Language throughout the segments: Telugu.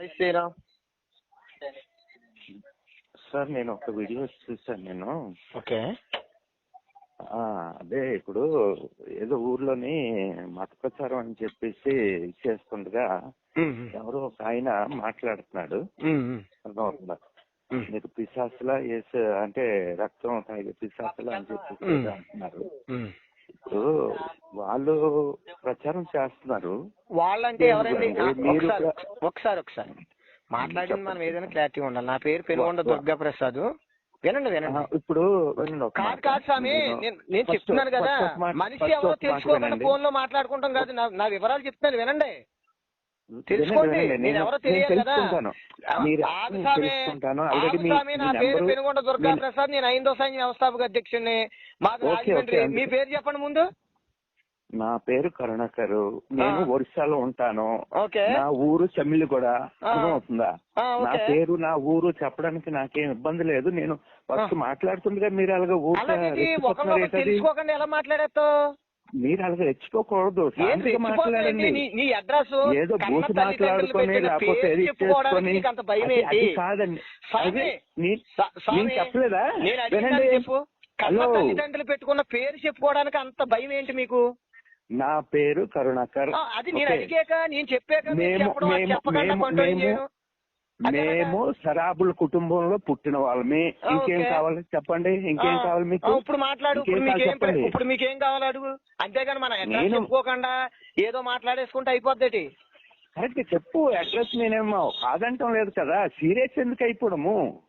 జై శ్రీరామ్. సార్ నేను ఒక వీడియో చూసాను నేను. ఓకే. అదే ఇప్పుడు ఏదో ఊర్లోని మత ప్రచారం అని చెప్పేసి చేస్తుండగా ఎవరో ఒక ఆయన మాట్లాడుతున్నాడు. అర్థమవుతుందా? మీరు పిశాసులా వేసే అంటే రక్తం పిశాసులా అని చెప్పేసి అంటున్నారు. ఇప్పుడు వాళ్ళు ప్రచారం చేస్తున్నారు. వాళ్ళంటే ఎవరండి? ఒకసారి ఒకసారి ఒకసారి. మాట్లాడింది మనం ఏదైనా క్లారిటీ ఉండాలి. నా పేరు పెనుగొండ దుర్గా ప్రసాద్ వినండి వినండి. ఇప్పుడు కాదు. కాదు స్వామి నేను- చెప్తున్నాను కదా. మనిషి ఎవరో తెలుసుకోకుండా. ఫోన్లో మాట్లాడుకుంటాం కాదు. నా వివరాలు చెప్తున్నాను వినండి, తెలుసుకోండి. నేను ఎవరో కదా. నా పేరు పెనుగొండ దుర్గా ప్రసాద్ నేను ఐదో సంఘ వ్యవస్థాపక అధ్యక్షుడిని. మాకు మీ. పేరు చెప్పండి ముందు. నా పేరు కరుణాకరు. నేను. ఒరిస్సాలో ఉంటాను. ఓకే. నా ఊరు కూడా ఆ, నా. పేరు నా ఊరు చెప్పడానికి నాకేం ఇబ్బంది లేదు. నేను ఫస్ట్. మాట్లాడుతుండగా మీరు అలాగే ఊరు తెలుసుకోకుండా. ఎలా మాట్లాడేస్తావు? మీరు అలాగే రెచ్చిపోకూడదు? మాట్లాడండి నీ అడ్రస్ ఏదో తల్లిదండ్రులు మాట్లాడుకొని లేకపోతే పేరు ఎడిట్ చెప్పుకోవడానికి చేసుకొని నీకు అంత భయం అది- అది ఏంటి కాదండి అదే నేను చెప్పలేదా? వినండి. హలో. తల్లిదండ్రులు పెట్టుకున్న పేరు చెప్పుకోవడానికి అంత భయం ఏంటి మీకు? నా పేరు కరుణాకర్. అది నేను. అడిగాక నేను చెప్పాక మేము మేము సరాబుల కుటుంబంలో పుట్టిన వాళ్ళమి. ఇంకేం. కావాలి చెప్పండి? ఇంకేం కావాలి మీకు? ఇప్పుడు మాట్లాడు చెప్పండి. ఇప్పుడు మీకేం కావాలి అడుగు? అంతేగాని మన అడ్రస్ నేను- చెప్పుకోకుండా ఏదో మాట్లాడేసుకుంటే అయిపోద్ది కరెక్ట్ చెప్పు అడ్రస్ నేనేమో కాదంటం లేదు కదా. సీరియస్ ఎందుకు అయిపోవడము?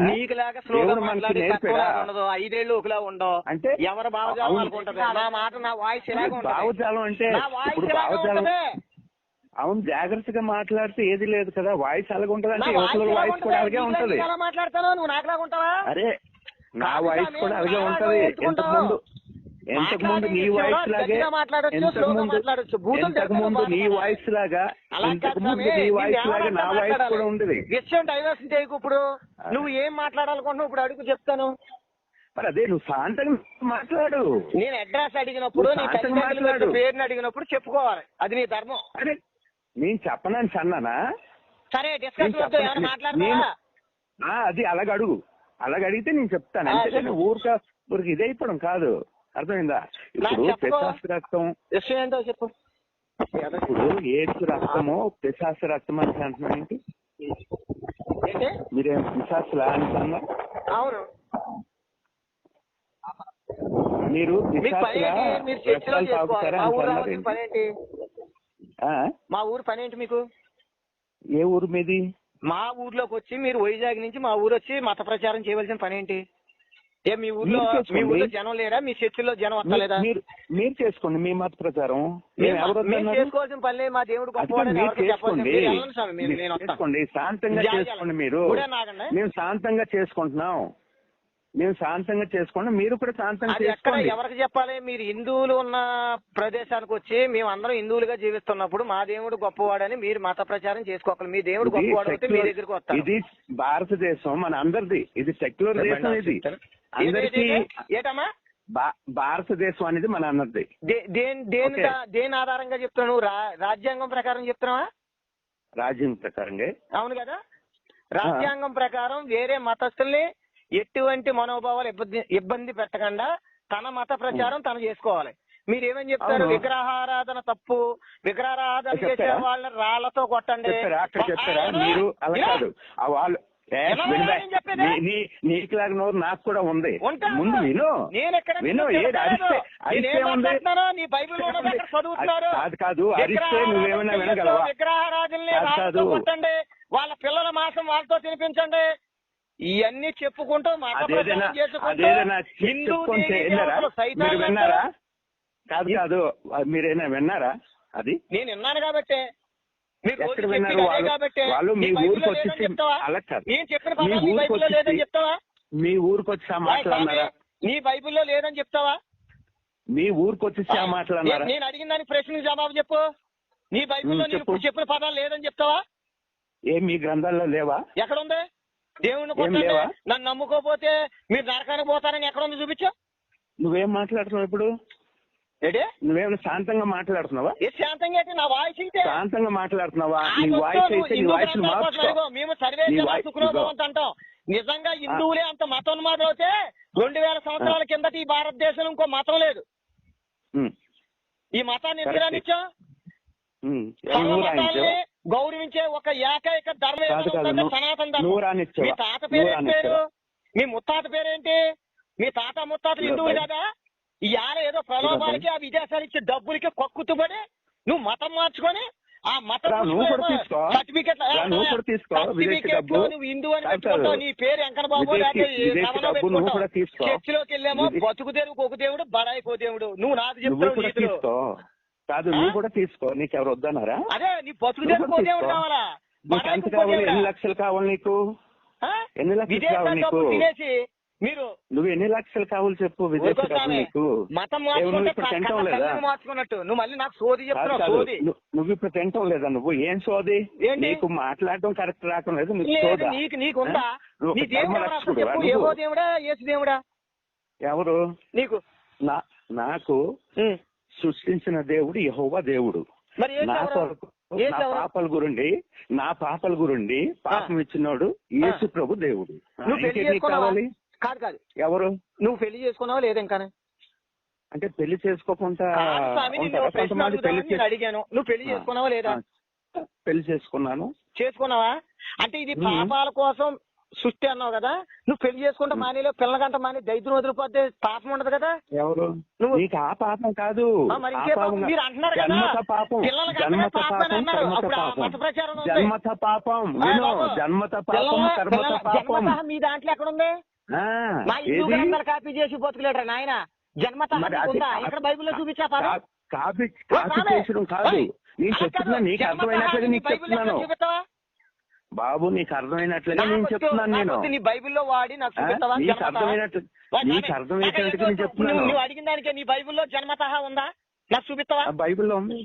నీకు లాగా స్లోగా మాట్లాడి ఉండదు. ఐదేళ్ళు ఒకలా ఉండవు. అంటే ఎవరి భావజాలం ఉంటది నా మాట నా వాయిస్ ఇలాగ ఉంటది. భావజాలం అంటే నా వాయిస్ ఇప్పుడు ఇలాగ భావజాలం ఉంటది. అవును జాగ్రత్తగా మాట్లాడితే ఏది లేదు కదా? వాయిస్ అలాగ ఉంటది అంటే వాయిస్ కూడా అలాగే ఉంటది. ఎలా మాట్లాడతానో నువ్వు ఉంటావా? అరే నా వాయిస్ కూడా అలాగే ఉంటది. ఎంతకు ముందు ఎంతకు ముందు నీ వాయిస్ లాగే ఎంతకు ముందు ఎంతకు నీ. వాయిస్ లాగా అలా ఇంతకు ముందు నీ వాయిస్ లాగా నా వాయిస్. కూడా ఉండేది. విషయం డైవర్షన్ చేయకు ఇప్పుడు నువ్వు ఏం మాట్లాడాలనుకుంటున్నావు? ఇప్పుడు అడుగు చెప్తాను. మరి అదే నువ్వు శాంతంగా మాట్లాడు. నేను అడ్రస్ అడిగినప్పుడు నీ తల్లిదండ్రుల. పేరుని అడిగినప్పుడు చెప్పుకోవాలి. అది నీ ధర్మం. నేను చెప్పనని సన్నానా? సరే నేను డిస్కషన్ వద్దు చెప్పను. ఏమైనా నేను- మాట్లాడతావా? ఆ, అది అలాగ అడుగు. అలాగ అడిగితే నేను చెప్తాను. అంతేగాని చెప్పు. ఊరిక ఊరికి ఇది అయిపోవడం కాదు. అర్థమైందా? ఇప్పుడు. పిశాస రక్తం విషయం ఏంటో చెప్పు. ఇప్పుడు ఏడ్స్ రక్తము పిశాస రక్తం అని అంటున్నాను ఏంటి? మీరేం పిశాసులా అంటున్నా అవును. మీరు పిశాసులా రక్తాలు తాగుతారా అంటున్నారు రావాల్సిన ఏంటి? పని ఏంటి ఆ? మా ఊరు పని ఏంటి మీకు? ఏ ఊరు మీది? మా ఊర్లోకి వచ్చి మీరు వైజాగ్ నుంచి మా ఊరు వచ్చి మత ప్రచారం చేయవలసిన పని ఏంటి? ఏ మీ ఊర్లో. మీ ఊర్లో జనం లేరా? మీ చర్చిలో జనం వస్తలేదా? మీరు మీరు చేసుకోండి మీ మత ప్రచారం? చేసుకోవాల్సిన పని మా దేవుడు చేసుకోండి. చేసుకోండి. శాంతంగా. చేసుకోండి మీరు. మేము శాంతంగా చేసుకుంటున్నాం. మేము శాంతంగా చేసుకోండి మీరు కూడా శాంతంగా అది ఎక్కడ చేసుకోండి. ఎవరికి చెప్పాలి? మీరు హిందువులు ఉన్న ప్రదేశానికి వచ్చి మేము అందరం హిందువులుగా జీవిస్తున్నప్పుడు మా దేవుడు గొప్పవాడని మీరు మత ప్రచారం చేసుకోవాలి మీ దేవుడు ఇది గొప్పవాడు అయితే మీ secular- దగ్గరికి వస్తాను ఇది భారతదేశం మన అందరిది. ఇది సెక్యులర్ దేశం ఇది. అందరికీ ఏటమ్మా? భా- భారతదేశం అనేది మన అందరిది. దే- దేని దేని. దా- దేని ఆధారంగా చెప్తున్నావు నువ్వు? రా- రాజ్యాంగం ప్రకారం చెప్తున్నావా? రాజ్యం ప్రకారంగా? అవును కదా? రాజ్యాంగం ప్రకారం వేరే మతస్థుల్ని ఎటువంటి మనోభావాలు ఇబ్బంది ఇబ్బంది పెట్టకుండా తన మత ప్రచారం తను చేసుకోవాలి. మీరు ఏమని చెప్తారు. విగ్రహారాధన తప్పు విగ్రహారాధన? చేసే వాళ్ళని రాళ్ళతో కొట్టండి. చెప్పారా? మీరు అలా. కాదు. వాళ్ళు నీకులాగా నోరు నాకు కూడా ఉంది. ముందు విను. నేను ఎక్కడ విను. ఏది. అరిస్తే అరిస్తే ఉంది. చదువుతున్నారు కాదు కాదు. అరిస్తే నువ్వేమైనా వినగలవా? కాదు. కొట్టండి. వాళ్ళ పిల్లల మాసం వాళ్ళతో తినిపించండి. ఇవన్నీ చెప్పుకుంటూ విన్నారా. కాదు కాదు. మీరైనా విన్నారా అది? నేను విన్నాను కాబట్టి. వాళ్ళు? మీ ఊరికి వచ్చి అలా కాదు. నేను చెప్పిన మీ ఊరికి లేదని చెప్తావా? మీ ఊరికి వచ్చి ఆ ఆ, మాటలు స్వామి, అన్నారా? నీ బైబిల్లో లేదని చెప్తావా? మీ ఊరికి వచ్చి ఆ మాటలు అన్నారా? నేను- అడిగిన దానికి ప్రశ్నకు జవాబు చెప్పు. నీ బైబిల్లో చెప్పిన పదాలు లేదని చెప్తావా? ఏ మీ గ్రంథాల్లో లేవా? ఎక్కడ ఉంది లేవా? నన్ను నమ్ముకోపోతే మీరు నరకానికి పోతారని ఎక్కడ ఉంది చూపించు. నువ్వేం మాట్లాడుతున్నావు ఇప్పుడు? ఏంటి? నువ్వేమైనా శాంతంగా మాట్లాడుతున్నావా? ఏ శాంతంగా అయితే నా వాయిస్ అయితే శాంతంగా మాట్లాడుతున్నావా? నీ వాయిస్ అయితే నీ వాయిస్ మార్చుకో. మేము సర్వే అంటాం. నిజంగా హిందువులే అంత మతోన్మాదం అయితే రెండు వేల సంవత్సరాల కిందట ఈ భారతదేశంలో ఇంకో మతం లేదు. ఈ మతాన్ని ఎందుకు. రానిచ్చాం గౌరవించే ఒక ఏకైక ధర్మం సనాతన ధర్మం? మీ తాత నువ్వు పేరు? మీ ముత్తాత పేరేంటి మీ తాత ముత్తాతలు హిందువులు కదా ఇవాళ ఏదో ప్రలోభాలకి ఆ విదేశాలు ఇచ్చే డబ్బులకి కొక్కుతుబడి నువ్వు మతం మార్చుకొని ఆ మతం. సర్టిఫికెట్ రా, నువ్వు హిందూ అని పెట్టుకుంటావు. నీ పేరు వెంకట బాబు. చర్చిలోకి వెళ్ళేమో బతుకు తెరువుకు ఒక దేవుడు బడాయి కో దేవుడు. నువ్వు నాకు చెప్తావు కాదు? నువ్వు కూడా తీసుకో నీకు ఎవరు వద్దన్నారా అదే నీ బతుకు. కావాలా నీకు ఎంత కావాలి? ఎన్ని లక్షలు కావాలి నీకు? ఎన్ని లక్షలు కావాలి నీకు మీరు నువ్వు ఎన్ని లక్షలు కావాలి చెప్పు విదేశీ. నీకు నువ్వు ఇప్పుడు తింటాం లేదా మార్చుకున్నట్టు నువ్వు మళ్ళీ నాకు సోది కాదు, చెప్తున్నావు కాదు. సోది ను- నువ్వు ఇప్పుడు తింటాం లేదా నువ్వు ఏం సోది? నీకు మాట్లాడటం కరెక్ట్ రావటం లేదు నీకు లేదు సోదా నీకు నీకు ఉందా ఆ? నువ్వు నీ ఒక దేవుడు ఎవరు? ఏవో దేవుడా దేవుడా నీకు నా నాకు. సృష్టించిన దేవుడు యహోవా దేవుడు. మరి నా కొరకు నా పాపల గురుండి నా పాపల గురుండి పాపం ఇచ్చినోడు యేసు ప్రభు దేవుడు. నువ్వు పెళ్ళి చేసుకున్నావా? కాదు కాదు. ఎవరు? నువ్వు పెళ్ళి చేసుకున్నావా లేదా ఇంకా? అంటే పెళ్ళి చేసుకోకుండా అడిగాను. నువ్వు పెళ్ళి. చేసుకున్నావా లేదా? పెళ్ళి చేసుకున్నాను. చేసుకున్నావా? అంటే ఇది. పాపాల కోసం సృష్టి అన్నావు కదా? నువ్వు పెళ్ళి చేసుకుంటే. మానేలో పిల్లగంట మాని దైద్యం వదిలిపోతే పాపం ఉండదు కదా? ఎవరు? నీకు ఆ పాపం కాదు. మరి ఇంకే పాపం పాపం అంటున్నారు కదా? జన్మత పాపం. పిల్లలకి జన్మత పాపం పాపం. కర్మత పాపం. ప్రచారం. జన్మత పాపం. విను. జన్మత పాపం పిల్లల- కర్మత పిల్లల పాపం. మీ దాంట్లో ఎక్కడ ఉంది మా ఏది? గ్రంథాలు కాపీ చేసి బతుకులేటరా నాయన. జన్మత ఉందా? ఇక్కడ బైబిల్లో చూపించా కా- కాపీ కాపీ. చేసడం కాదు. నేను చెప్తున్నా. నీకు అర్థమైనట్లుగా నీకు చెప్తున్నాను. ఎక్కడ బాబు నీకు అర్థమైనట్లుగా నేను చెప్తున్నాను నేను. నీ బైబిల్లో వాడి నాకు? చూపిస్తావా? నీకు జన్మతః? అర్థమైనట్టు వా, నీకు స్వామి, అర్థమయ్యేటట్టుగా నేను చెప్తున్నాను. నువ్వు అడిగిన దానికే నీ బైబిల్లో జన్మతః ఉందా? నాకు చూపిస్తావా? బైబిల్లో ఉంది.